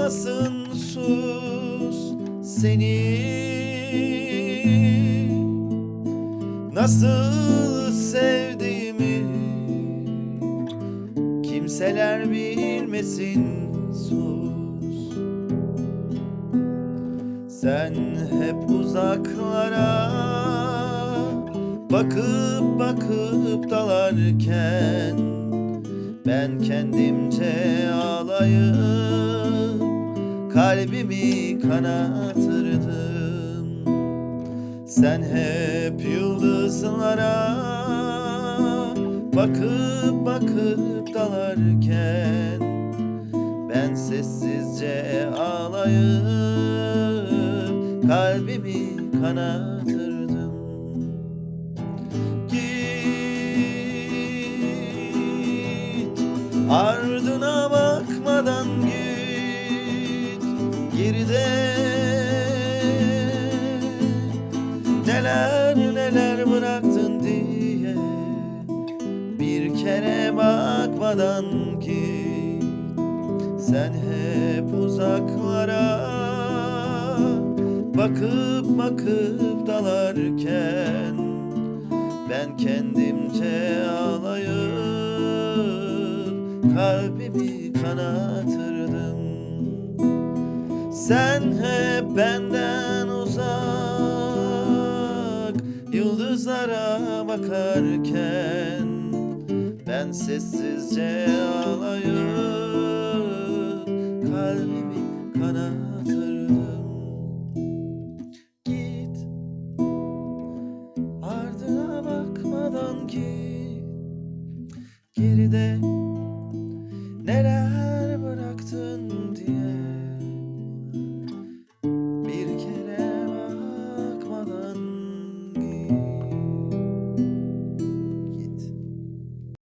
anlamasın sus seni. Nasıl sevdiğimi kimseler bilmesin sus. Sen hep uzaklara bakıp bakıp dalarken ben kendimce ağlayıp kalbimi kanatırdım. Sen hep yıldızlara bakıp bakıp dalarken Ben sessizce ağlayıp kalbimi kanatırdım ardına bakmadan git Geride. Neler neler bıraktın diye Bir kere bakmadan git. Sen hep uzaklara Bakıp bakıp dalarken Ben kendimce ağlayıp Kalbimi kanatırdım Sen hep benden uzak Yıldızlara bakarken Ben sessizce ağlayıp Kalbimi kanatırdım. Git Ardına bakmadan git Geride Neler bıraktın